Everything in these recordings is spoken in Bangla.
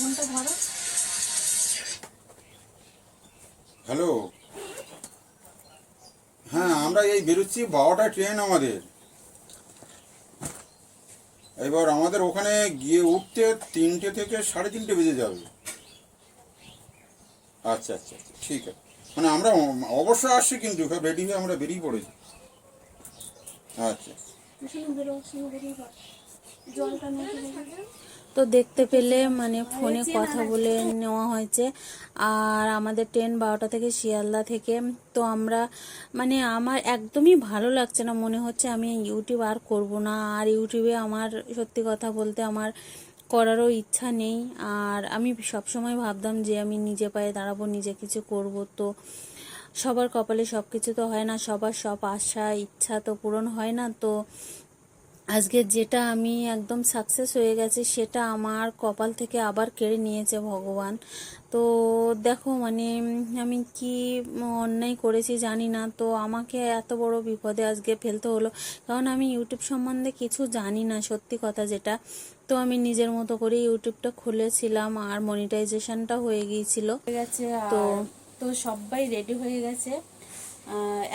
ফোনটা ধরো। হ্যালো। হ্যাঁ আমরা এই বেরোচ্ছি বারোটা ট্রেন আমাদের। এবার আমাদের ওখানে গিয়ে উঠতে তিনটে থেকে সাড়ে তিনটে বেজে যাবে। আচ্ছা আচ্ছা আচ্ছা ঠিক আছে। মানে আমরা অবশ্যই আসছি কিন্তু রেডি হয়ে আমরা বেরিয়ে পড়েছি। আচ্ছা। জলটা তো দেখতে পেলে মানে ফোনে কথা বলে নেওয়া হয়েছে। আর আমাদের ট্রেন বারোটা থেকে শিয়ালদা থেকে। তো আমরা মানে আমার একদমই ভালো লাগছে না। মনে হচ্ছে আমি ইউটিউব আর করব না। আর ইউটিউবে আমার সত্যি কথা বলতে আমার করারও ইচ্ছা নেই। আর আমি সবসময় ভাবতাম যে আমি নিজে পায়ে দাঁড়াবো, নিজে কিছু করব। তো সবার কপালে সব কিছু তো হয় না। সবার সব আশা, ইচ্ছা তো পূরণ হয় না। তো আজকে যেটা আমি একদম সাকসেস হয়ে গেছে সেটা আমার কপাল থেকে আবার কেড়ে নিয়েছে ভগবান। তো দেখো মানে আমি কি অন্যায় করেছি জানি না। তো আমাকে এত বড় বিপদে আজকে ফেলতে হলো। কারণ আমি ইউটিউব সম্বন্ধে কিছু জানি না সত্যি কথা যেটা। তো আমি নিজের মতো করে ইউটিউবটা খুলেছিলাম আর মনিটাইজেশনটা হয়ে গিয়েছিল। হয়ে গেছে তো তো সবাই রেডি হয়ে গেছে।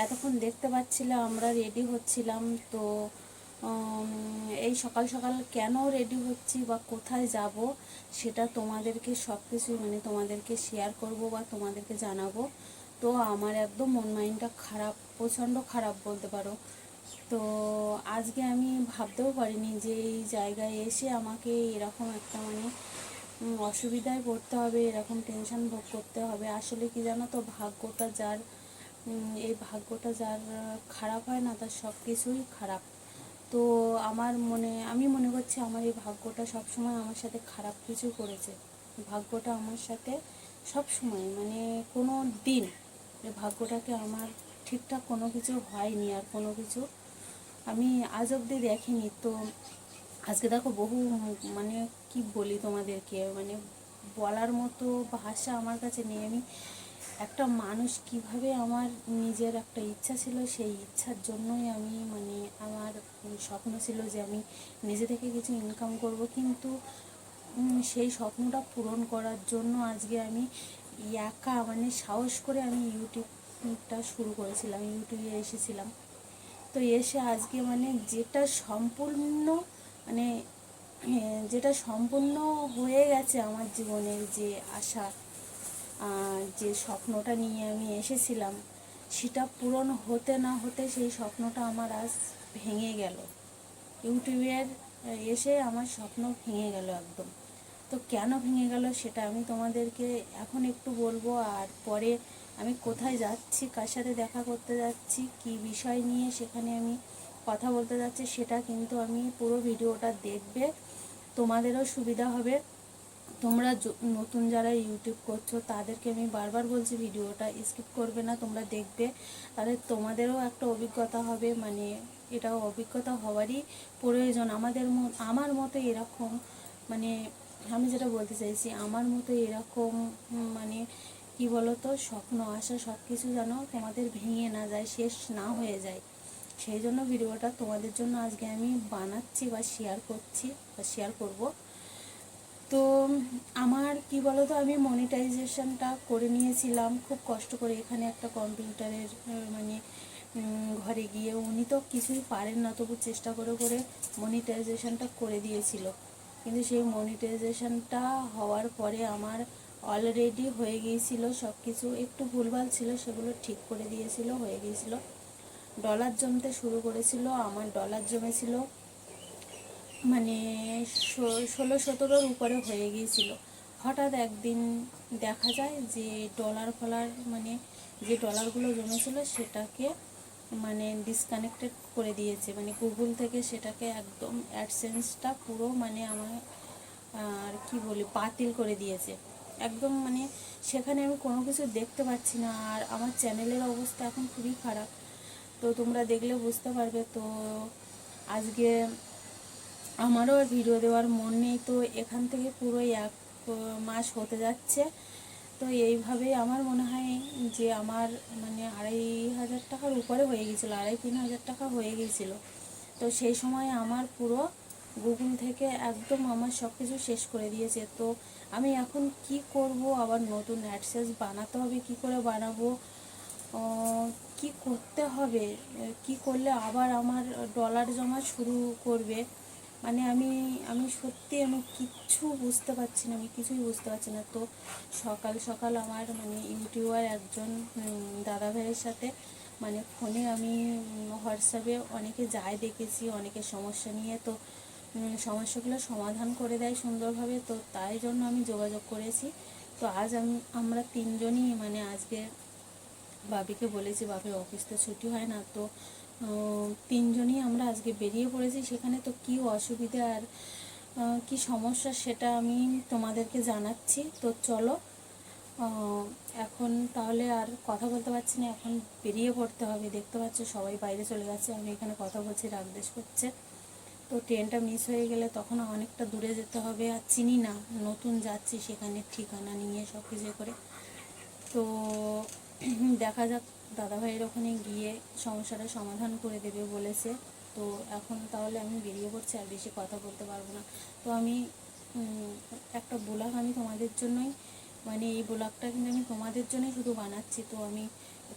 এতক্ষণ দেখতে পাচ্ছিলে আমরা রেডি হচ্ছিলাম। তো এই সকাল সকাল কেন রেডি হচ্ছি বা কোথায় যাব সেটা তোমাদেরকে সব কিছুই মানে তোমাদেরকে শেয়ার করব বা তোমাদেরকে জানাব। তো আমার একদম মন মাইন্ডটা খারাপ, প্রচণ্ড খারাপ বলতে পারো। তো আজকে আমি ভাবতেও পারিনি যে এই জায়গায় এসে আমাকে এরকম একটা মানে অসুবিধায় পড়তে হবে, এরকম টেনশন ভোগ করতে হবে। আসলে কি জানো তো, ভাগ্যটা যার এই ভাগ্যটা যার খারাপ হয় না, তার সব কিছুই খারাপ। তো আমার মনে, আমি মনে করছি আমার এই ভাগ্যটা সবসময় আমার সাথে খারাপ কিছু করেছে। ভাগ্যটা আমার সাথে সব সময় মানে কোনো দিন ভাগ্যটাকে আমার ঠিকঠাক কোনো কিছু হয়নি আর কোনো কিছু আমি আজ অবধি দেখিনি। তো আজকে দেখো বহু মানে কি বলি তোমাদেরকে মানে বলার মতো ভাষা আমার কাছে নেই। আমি একটা মানুষ কীভাবে আমার নিজের একটা ইচ্ছা ছিল, সেই ইচ্ছার জন্যই আমি মানে আমার স্বপ্ন ছিল যে আমি নিজে থেকে কিছু ইনকাম করব। কিন্তু সেই স্বপ্নটা পূরণ করার জন্য আজকে আমি একা মানে সাহস করে আমি ইউটিউবটা শুরু করেছিলাম ইউটিউবে এসেছিলাম। তো এসে আজকে মানে যেটা সম্পূর্ণ মানে যেটা সম্পূর্ণ হয়ে গেছে আমার জীবনের যে আশা যে স্বপ্নটা নিয়ে আমি এসেছিলাম, সেটা পূরণ হতে না হতে সেই স্বপ্নটা আমার আজ ভেঙে গেল। ইউটিউবের এসে আমার স্বপ্ন ভেঙে গেল একদম। তো কেন ভেঙে গেল সেটা আমি তোমাদেরকে এখন একটু বলব, আর পরে আমি কোথায় যাচ্ছি, কার সাথে দেখা করতে যাচ্ছি, কি বিষয় নিয়ে সেখানে আমি কথা বলতে যাচ্ছি, সেটা কিন্তু আমি পুরো ভিডিওটা দেখবে। তোমাদেরও সুবিধা হবে। তোমরা নতুন যারা ইউটিউব করছ, তাদেরকে আমি বারবার বলছি ভিডিওটা স্কিপ করবে না, তোমরা দেখবে। তাহলে তোমাদেরও একটা অভিজ্ঞতা হবে মানে এটাও অভিজ্ঞতা হওয়ারই প্রয়োজন। আমাদের আমার মতো এরকম মানে আমি যেটা বলতে চাইছি, আমার মতো এরকম মানে কি বলতো, স্বপ্ন, আশা সব কিছু যেন তোমাদের ভেঙে না যায়, শেষ না হয়ে যায়। সেই জন্য ভিডিওটা তোমাদের জন্য আজকে আমি বানাচ্ছি বা শেয়ার করছি বা শেয়ার করব। তো আমার, কি বলতো, আমি মনিটাইজেশনটা করে নিয়েছিলাম। খুব কষ্ট করে এখানে একটা কম্পিউটারের মানে ঘরে গিয়ে। উনি তো কিছুই পারেন না, তবু চেষ্টা করে করে মনিটাইজেশনটা করে দিয়েছিল। কিন্তু সেই মনিটাইজেশনটা হওয়ার পরে আমার অলরেডি হয়ে গিয়েছিল সব কিছু একটু ভুলভাল ছিল, সেগুলো ঠিক করে দিয়েছিল, হয়ে গিয়েছিল। ডলার জমতে শুরু করেছিল, আমার ডলার জমেছিল। মানে ষোলো সতেরোর উপরে হয়ে গিয়েছিল। হঠাৎ একদিন দেখা যায় যে ডলার ফলার মানে যে ডলারগুলো জমেছিল সেটাকে মানে ডিসকানেক্টেড করে দিয়েছে। মানে গুগল থেকে সেটাকে একদম অ্যাডসেন্সটা পুরো মানে আমার, আর কি বলি, বাতিল করে দিয়েছে। একদম মানে সেখানে আমি কোনো কিছু দেখতে পাচ্ছি না, আর আমার চ্যানেলের অবস্থা এখন খুবই খারাপ। তো তোমরা দেখলে বুঝতে পারবে, তো আজকে আমারও আর ভিডিও দেওয়ার মন নেই। তো এখান থেকে পুরো এক মাস হতে যাচ্ছে। তো এইভাবেই আমার মনে হয় যে আমার মানে আড়াই হাজার টাকার উপরে হয়ে গিয়েছিল, আড়াই তিন হাজার টাকা হয়ে গিয়েছিল। তো সেই সময় আমার পুরো গুগল থেকে একদম আমার সব কিছু শেষ করে দিয়েছে। তো আমি এখন কি করব? আবার নতুন অ্যাডসেন্স বানাতে হবে, কি করে বানাবো? কি করতে হবে? কি করলে আবার আমার ডলার জমা শুরু করবে? মানে আমি আমি সত্যি আমি কিচ্ছু বুঝতে পারছি না, আমি কিছুই বুঝতে পারছি না। তো সকাল সকাল আমার মানে ইউটিউবার একজন দাদা ভাইয়ের সাথে মানে ফোনে আমি হোয়াটসঅ্যাপে অনেকে যায় দেখেছি অনেকের সমস্যা নিয়ে তো সমস্যাগুলো সমাধান করে দেয় সুন্দরভাবে। তো তাই জন্য আমি যোগাযোগ করেছি। তো আজ আমি, আমরা তিনজনই মানে আজকে বাবিকে বলেছি, বাবির অফিস তো ছুটি হয় না, তো তিনজনই আমরা আজকে বেরিয়ে পড়েছি সেখানে। তো কী অসুবিধা আর কি সমস্যা সেটা আমি তোমাদেরকে জানাচ্ছি। তো চলো এখন তাহলে আর কথা বলতে পারছি না। এখন বেরিয়ে পড়তে হবে। দেখতে পাচ্ছ সবাই বাইরে চলে গেছে। আমি এখানে কথা বলছি, রাগদেশ করছে। তো ট্রেনটা মিস হয়ে গেলে তখন অনেকটা দূরে যেতে হবে। আর চিনি না, নতুন যাচ্ছি সেখানে ঠিকানা নিয়ে সব কিছু করে। তো দেখা যাক দাদাভাইয়ের ওখানে গিয়ে সমস্যাটা সমাধান করে দেবে বলেছে। তো এখন তাহলে আমি বেরিয়ে পড়ছি, আর বেশি কথা বলতে পারব না। তো আমি একটা ব্লগ আমি তোমাদের জন্যই মানে এই ব্লগটা কিন্তু আমি তোমাদের জন্যই শুধু বানাচ্ছি। তো আমি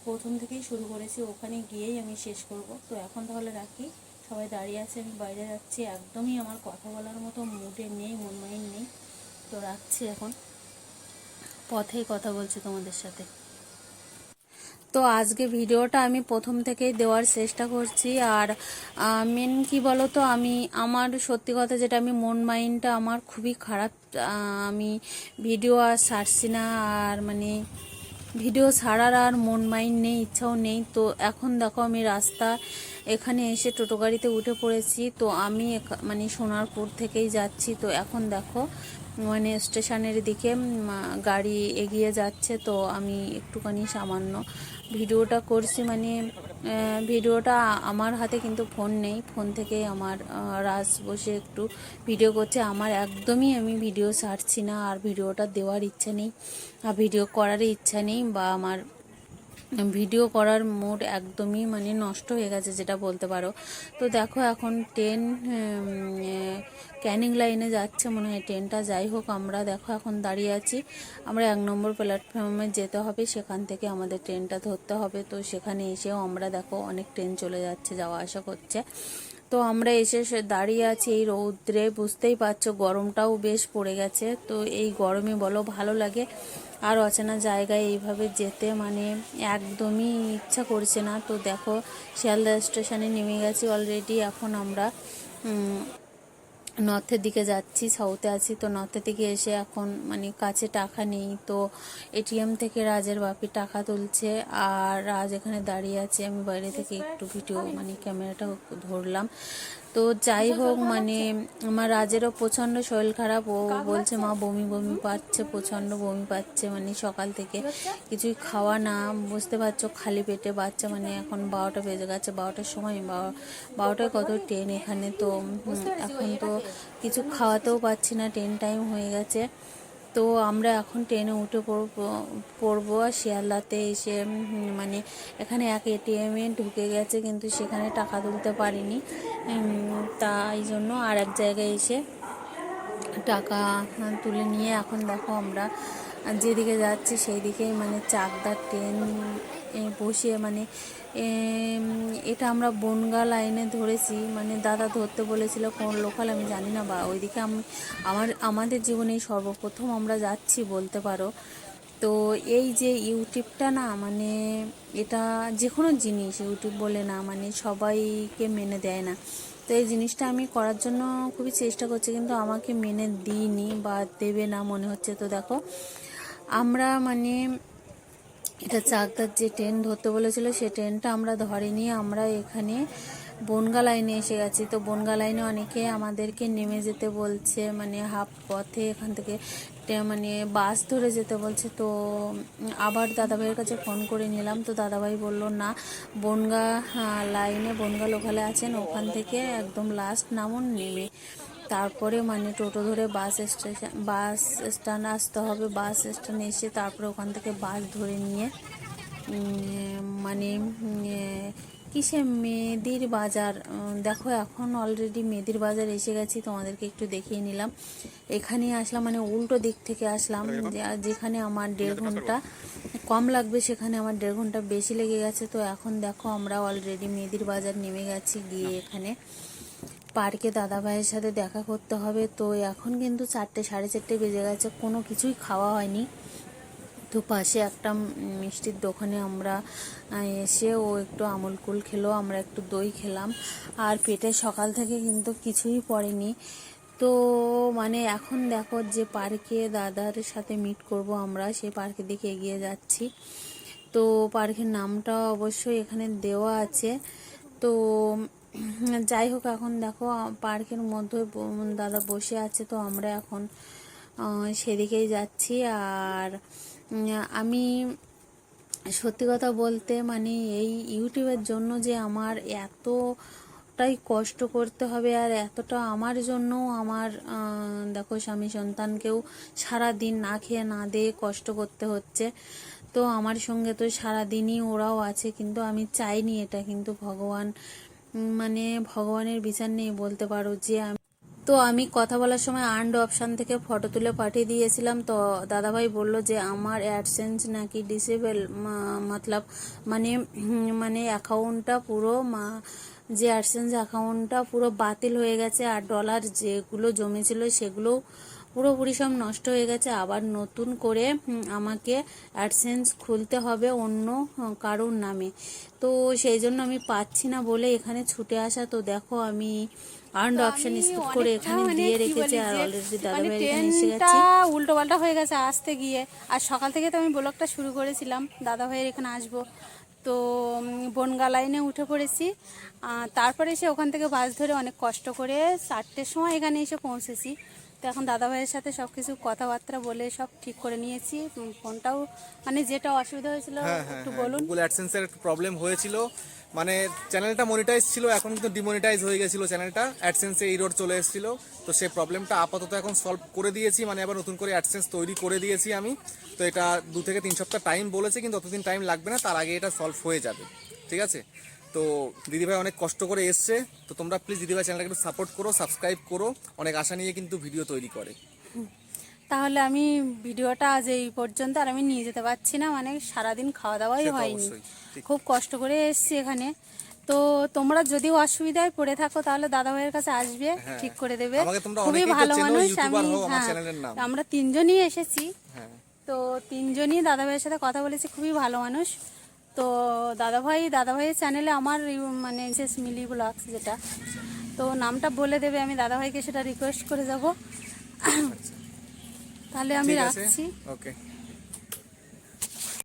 প্রথম থেকেই শুরু করেছি, ওখানে গিয়েই আমি শেষ করব। তো এখন তাহলে রাখি। সবাই দাঁড়িয়ে আছে, আমি বাইরে যাচ্ছি। একদমই আমার কথা বলার মতো মুডে নেই, মন মাইন্ড নেই। তো রাখছি এখন। পথেই কথা বলছি তোমাদের সাথে। তো আজকে ভিডিওটা আমি প্রথম থেকেই দেওয়ার চেষ্টা করছি। আর মেন কি বলো তো আমি, আমার সত্যি কথা যেটা, আমি মন মাইন্ডটা আমার খুবই খারাপ। আমি ভিডিও আর ছাড়ছি না, আর মানে ভিডিও ছাড়ার আর মন মাইন্ড নেই, ইচ্ছাও নেই। তো এখন দেখো, আমি রাস্তা এখানে এসে টোটো গাড়িতে উঠে পড়েছি। তো আমি মানে সোনারপুর থেকেই যাচ্ছি। তো এখন দেখো মানে স্টেশনের দিকে গাড়ি এগিয়ে যাচ্ছে। তো আমি একটুখানি সামান্য ভিডিওটা করছি মানে ভিডিওটা আমার হাতে কিন্তু ফোন নেই। ফোন থেকে আমার রাস বসে একটু ভিডিও করছে। আমার একদমই আমি ভিডিও ছাড়ছি না, আর ভিডিওটা দেওয়ার ইচ্ছা নেই। আর ভিডিও করার ইচ্ছা নেই, বা আমার ভিডিও করার মোড একদমই মানে নষ্ট হয়ে গেছে, যেটা বলতে পারো। তো দেখো এখন ট্রেন ক্যানিং লাইনে যাচ্ছে মনে হয় ট্রেনটা যাই হোক, আমরা দেখো এখন দাঁড়িয়ে আছি। আমরা এক নম্বর প্ল্যাটফর্মে যেতে হবে, সেখান থেকে আমাদের ট্রেনটা ধরতে হবে। তো সেখানে এসেও আমরা দেখো অনেক ট্রেন চলে যাচ্ছে যাওয়া আসা করছে। তো আমরা এসে দাঁড়িয়ে আছি এই রৌদ্রে। বুঝতেই পারছ গরমটাও বেশ পড়ে গেছে। তো এই গরমে বলো ভালো লাগে। আর অচেনা জায়গায় এইভাবে যেতে মানে একদমই ইচ্ছা করছে না। তো দেখো, শিয়ালদা স্টেশনে নেমে গেছি অলরেডি এখন আমরা নর্থের দিকে যাচ্ছি সাউথে আছি। তো নর্থের দিকে এসে এখন মানে কাছে টাকা নেই। তো এটিএম থেকে রাজের বাপি টাকা তুলছে। আর রাজ এখানে দাঁড়িয়ে আছে। আমি বাইরে থেকে একটু ভিডিও মানে ক্যামেরাটা ধরলাম। তো যাই হোক মানে আমার রাজেরও প্রচণ্ড শরীর খারাপ। ও বলছে মা বমি বমি পাচ্ছে প্রচণ্ড বমি পাচ্ছে। মানে সকাল থেকে কিছুই খাওয়া না। বুঝতে পারছ খালি পেটে বাচ্চা। মানে এখন বারোটা বেজে গেছে। বারোটার সময় বারো- বারোটায় কত ট্রেন এখানে। তো এখন তো কিছু খাওয়াতেও পাচ্ছি না ট্রেন টাইম হয়ে গেছে। তো আমরা এখন ট্রেনে উঠে পড়ব আর শিয়ালদাতে এসে মানে এখানে এক এটিএমে ঢুকে গেছে, কিন্তু সেখানে টাকা তুলতে পারিনি। তাই জন্য আর এক জায়গায় এসে টাকা তুলে নিয়ে এখন দেখো আমরা যেদিকে যাচ্ছি সেই দিকে মানে চাকদার ট্রেন এ, বসে মানে এটা আমরা বনগা লাইনে ধরেছি। মানে দাদা ধরতে বলেছিল কোন লোকাল আমি জানি না বা ওইদিকে আমি আমার আমাদের জীবনে সর্বপ্রথম আমরা যাচ্ছি বলতে পারো। তো এই যে ইউটিউবটা না মানে এটা যে কোনো জিনিস ইউটিউব বলে না মানে সবাইকে মেনে দেয় না। তো এই জিনিসটা আমি করার জন্য খুবই চেষ্টা করছি কিন্তু আমাকে মেনে দিইনি বা দেবে না মনে হচ্ছে। তো দেখো আমরা মানে এটা চাকদার যে ট্রেন ধরতে বলেছিল সে ট্রেনটা আমরা ধরিনি। আমরা এখানে বনগা লাইনে এসে গেছি। তো বনগা লাইনে অনেকে আমাদেরকে নেমে যেতে বলছে মানে হাফ পথে এখান থেকে মানে বাস ধরে যেতে বলছে। তো আবার দাদাভাইয়ের কাছে ফোন করে নিলাম। তো দাদাভাই বলল, না, বনগা লাইনে বনগা লোকালে আছেন। ওখান থেকে একদম লাস্ট নামুন, নেমে। তারপরে মানে টোটো ধরে বাস স্টেশন বাস স্ট্যান্ড আসতে হবে। বাস স্ট্যান্ড এসে তারপরে ওখান থেকে বাস ধরে নিয়ে মানে কিসে মেদির বাজার? দেখো এখন অলরেডি মেদির বাজার এসে গেছি তোমাদেরকে একটু দেখিয়ে নিলাম। এখানে আসলাম মানে উল্টো দিক থেকে আসলাম যে- আর যেখানে আমার দেড় ঘণ্টা কম লাগবে সেখানে আমার দেড় ঘণ্টা বেশি লেগে গেছে। তো এখন দেখো আমরা অলরেডি মেদির বাজার নেমে গেছি গিয়ে এখানে পার্কে দাদা ভাইয়ের সাথে দেখা করতে হবে। তো এখন কিন্তু চারটে, সাড়ে চারটে বেজে গেছে, কোনো কিছুই খাওয়া হয়নি। তো পাশে একটা মিষ্টির দোকানে আমরা এসে ও একটু আমুল কুল খেলো, আমরা একটু দই খেলাম। আর পেটে সকাল থেকে কিন্তু কিছুই পড়েনি। তো মানে এখন দেখো যে পার্কে দাদার সাথে মিট করব আমরা সেই পার্কের দিকে এগিয়ে যাচ্ছি। তো পার্কের নামটা অবশ্যই এখানে দেওয়া আছে। তো যাই হোক, এখন দেখো, পার্কের মধ্যে দাদা বসে আছে, তো আমরা এখন সেদিকেই যাচ্ছি। আর আমি সত্যি কথা বলতে মানে এই ইউটিউবের জন্য যে আমার এতটাই কষ্ট করতে হবে, আর এতটা আমার জন্য আমার দেখো, স্বামী সন্তানকেও সারা দিন না খেয়ে না দিয়ে কষ্ট করতে হচ্ছে। তো আমার সঙ্গে তো সারাদিনই ওরাও আছে, কিন্তু আমি চাইনি এটা, কিন্তু ভগবান মানে ভগবানের বিচার নেই বলতে পারো যে আমি তো আমি কথা বলার সময় আর্নড অপশান থেকে ফটো তুলে পাঠিয়ে দিয়েছিলাম। তো দাদাভাই বলল যে আমার অ্যাডসেন্স নাকি ডিসেবল মতলব মানে মানে অ্যাকাউন্টটা পুরো মা- যে অ্যাডসেন্স অ্যাকাউন্টটা পুরো বাতিল হয়ে গেছে আর ডলার যেগুলো জমেছিল সেগুলো পুরোপুরি সব নষ্ট হয়ে গেছে। আবার নতুন করে আমাকে অ্যাডসেন্স খুলতে হবে অন্য কারোর নামে। তো সেই জন্য আমি পাচ্ছি না বলে এখানে ছুটে আসা। তো দেখো আমি আর্নড অপশন স্কিপ করে এখানে মানে দিয়ে রেখেছে আর অলরেডি দাদা মানে ভাই এখানে এসে গেছে। উল্টো পাল্টা হয়ে গেছে আসতে গিয়ে। আর সকাল থেকে তো আমি ব্লগটা শুরু করেছিলাম দাদা ভাইয়ের এখানে আসব। তো বনগা লাইনে উঠে পড়েছি। তারপরে এসে ওখান থেকে বাস ধরে অনেক কষ্ট করে চারটের সময় এখানে এসে পৌঁছেছি। তো এখন দাদা ভাইয়ের সাথে সব কিছু কথাবার্তা বলে সব ঠিক করে নিয়েছি। ফোনটাও মানে যেটা অসুবিধা হয়েছিল হ্যাঁ হ্যাঁ একটু হ্যাঁ বলুন। গুগল অ্যাডসেন্সের একটু প্রবলেম হয়েছিল। মানে চ্যানেলটা মনিটাইজ ছিল এখন কিন্তু ডিমনিটাইজ হয়ে গেছিল চ্যানেলটা অ্যাডসেন্সে ইরোড চলে এসেছিল। তো সেই প্রবলেমটা আপাতত এখন সলভ করে দিয়েছি মানে আবার নতুন করে অ্যাডসেন্স তৈরি করে দিয়েছি আমি। তো এটা দু থেকে তিন সপ্তাহ টাইম বলেছে কিন্তু অতদিন টাইম লাগবে না তার আগে এটা সলভ হয়ে যাবে। ঠিক আছে? তো দিদিভাই অনেক কষ্ট করে এসছে তো তোমরা প্লিজ দিদিভাই চ্যানেলটাকে একটু সাপোর্ট করো সাবস্ক্রাইব করো। অনেক আশা নিয়ে কিন্তু ভিডিও তৈরি করে। তাহলে আমি ভিডিওটা আজ এই পর্যন্ত আর আমি নিয়ে যেতে পারছি না মানে সারাদিন খাওয়া দাওয়াই হয়নি। খুব কষ্ট করে এসেছি এখানে। তো তোমরা যদি অসুবিধায় পড়ে থাকো তাহলে দাদা ভাইয়ের কাছে আসবে হ্যাঁ। ঠিক করে দেবে। খুবই ভালো মানুষ আমি হ্যাঁ, আমরা তিনজনই এসেছি। হ্যাঁ। তো তিনজনই দাদা ভাইয়ের সাথে কথা বলেছি খুবই ভালো মানুষ। তো দাদাভাই ভাই দাদা ভাইয়ের চ্যানেলে আমার মানে শেষ মিলি ব্লগস যেটা তো নামটা বলে দেবে আমি দাদাভাইকে সেটা রিকোয়েস্ট করে যাব। তাহলে আমি রাখছি। ওকে